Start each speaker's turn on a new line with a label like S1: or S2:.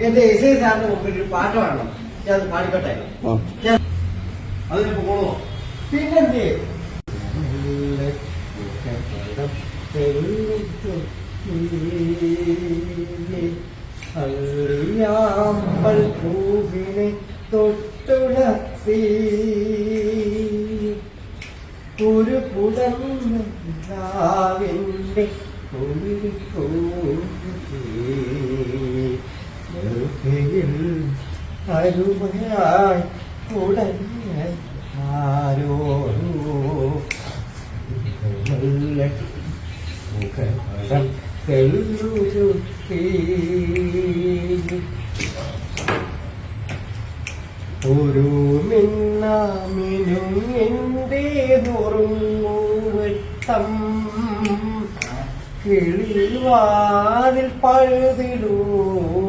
S1: എന്റെ S I സാറിന്റെ മുമ്പിൽ ഒരു പാട്ട് പാടണം. ഞാൻ അത് പാടിക്കോട്ടെ.
S2: അതിനിപ്പോ കൊള്ളോ
S1: പിന്നെന്തേ? അറിയാമ്പൽ പൂവിനെ തൊട്ടുണർത്തി. ഒരു പുടന്നാവിന്റെ അരുമയായി ഉടഞ്ഞ ആരോ നല്ല മുഖപടം തെല്ലുരുത്തി ഒരു മിന്നാമിനും എന്റെ നുറുങ്ങുവട്ടം കിളിവാതിൽ പഴുതിലൂടെ